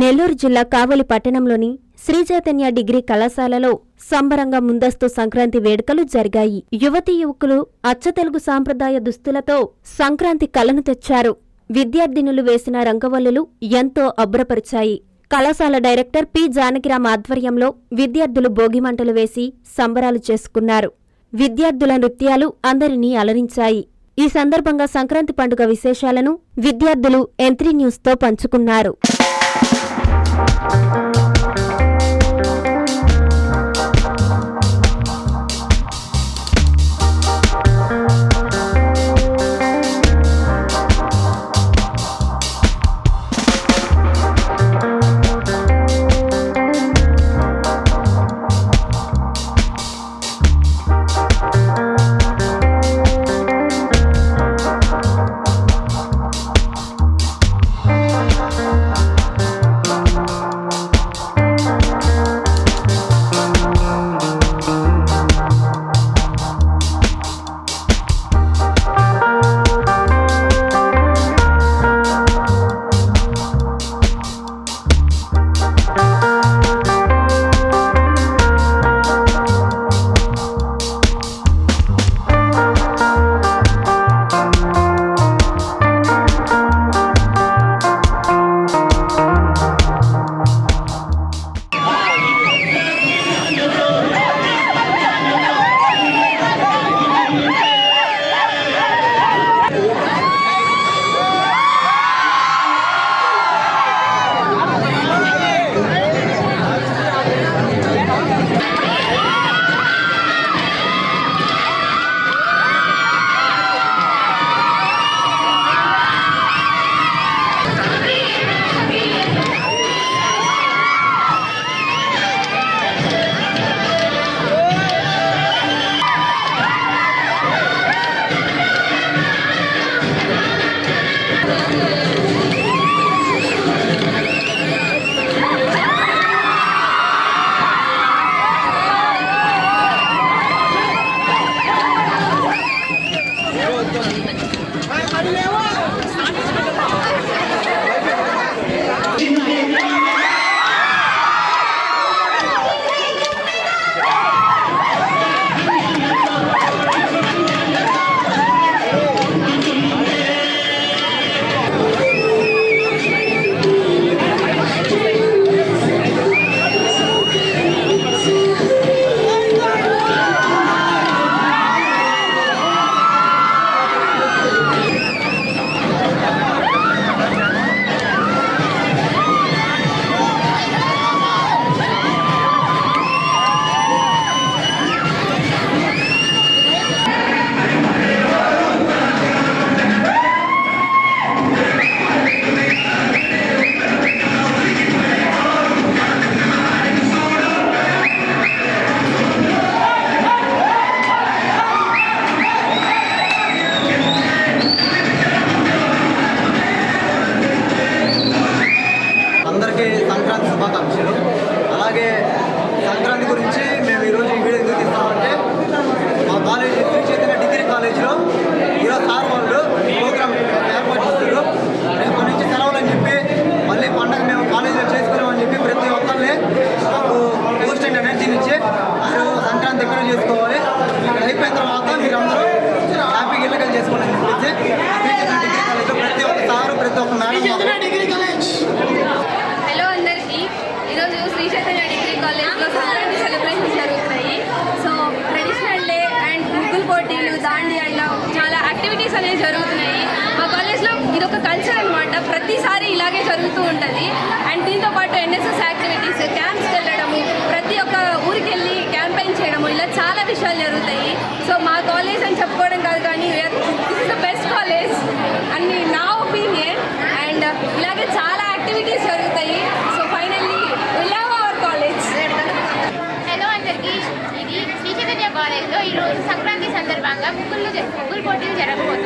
నెల్లూరు జిల్లా కావలి పట్టణంలోని శ్రీ చైతన్య డిగ్రీ కళాశాలలో సంబరంగా ముందస్తు సంక్రాంతి వేడుకలు జరిగాయి. యువతీ యువకులు అచ్చతెలుగు సాంప్రదాయ దుస్తులతో సంక్రాంతి కలను తెచ్చారు. విద్యార్థినులు వేసిన రంగవల్లులు ఎంతో అబ్బురపరిచాయి. కళాశాల డైరెక్టర్ పి. జానకిరామ్ ఆధ్వర్యంలో విద్యార్థులు భోగిమంటలు వేసి సంబరాలు చేసుకున్నారు. విద్యార్థుల నృత్యాలు అందరినీ అలరించాయి. ఈ సందర్భంగా సంక్రాంతి పండుగ విశేషాలను విద్యార్థులు ఎంత్రీ న్యూస్తో పంచుకున్నారు. thank you అందరికీ ప్రతిసారి ఇలాగే జరుగుతూ ఉంటుంది. అండ్ దీంతో పాటు ఎన్ఎస్ఎస్ యాక్టివిటీస్ క్యాంప్స్కి వెళ్ళడము ప్రతి ఒక్క ఊరికి వెళ్ళి క్యాంపెయిన్ చేయడము ఇలా చాలా విషయాలు జరుగుతాయి. సో మా కాలేజ్ అని చెప్పుకోవడం కాదు కానీ this is the best college అని నా ఒపీనియన్ అండ్ ఇలాగే చాలా యాక్టివిటీస్ జరుగుతాయి. So finally we love our college hello అందరికీ. ఇది శ్రీ చైతన్య కాలేజ్లో ఈరోజు సంక్రాంతి సందర్భంగా ముగ్గులు ముగ్గులు పోటీలు జరగబోతున్నాయి.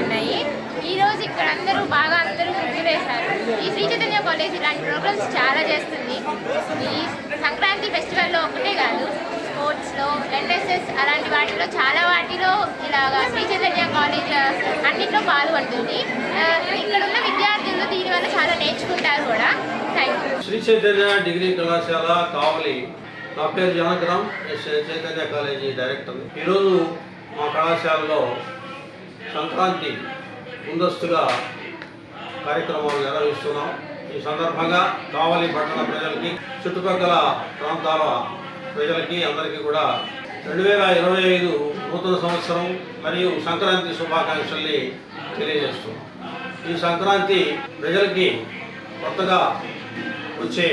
ఈరోజు ఇక్కడ అందరూ బాగా అందరూ ముగ్గులేశారు ఈ శ్రీ చైతన్య కాలేజ్ ఇలాంటి ప్రోగ్రామ్స్ చాలా చేస్తుంది. ఈ సంక్రాంతి ఫెస్టివల్లో ఒకటే కాదు స్పోర్ట్స్లో ఎన్ఎస్ఎస్ అలాంటి వాటిలో చాలా వాటిలో ఇలాగా శ్రీ చైతన్య కాలేజ్ అన్నింటిలో పాల్గొంటుంది. ఇక్కడ ఉన్న విద్యార్థులు దీనివల్ల చాలా నేర్చుకుంటారు కూడా. Thank you Shri Chaitanya degree కళాశాల కావలి నా పేరు జనకరామ్ చైతన్య కాలేజీ డైరెక్టర్. ఈరోజు మా కళాశాలలో సంక్రాంతి ముందస్తుగా కార్యక్రమాలు నిర్వహిస్తున్నాం. ఈ సందర్భంగా కావలి పట్టణ ప్రజలకి చుట్టుపక్కల ప్రాంతాల ప్రజలకి అందరికీ కూడా రెండు వేల ఇరవై ఐదు నూతన సంవత్సరం మరియు సంక్రాంతి శుభాకాంక్షల్ని తెలియజేస్తున్నాం. ఈ సంక్రాంతి ప్రజలకి కొత్తగా వచ్చే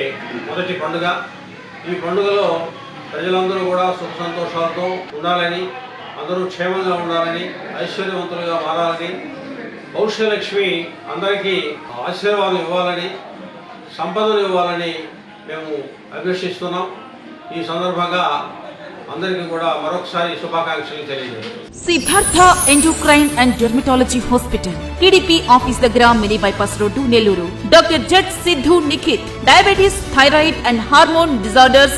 మొదటి పండుగ. ఈ పండుగలో ప్రజలందరూ కూడా సుఖ సంతోషాలతో ఉండాలని అందరూ క్షేమంగా ఉండాలని ఐశ్వర్యవంతులుగా మారాలని భవిష్యలక్ష్మి అందరికీ ఆశీర్వాదం ఇవ్వాలని సంపదలు ఇవ్వాలని మేము అభ్యర్థిస్తున్నాం ఈ సందర్భంగా అందరికీ కూడా మరొకసారి శుభాకాంక్షలు తెలియజేస్తున్నాం. Siddhartha endocrine and dermatology hospital TDP office దగ్గర mini bypass road Nellore doctor జట్ Siddhu Nikhith diabetes thyroid and hormone disorders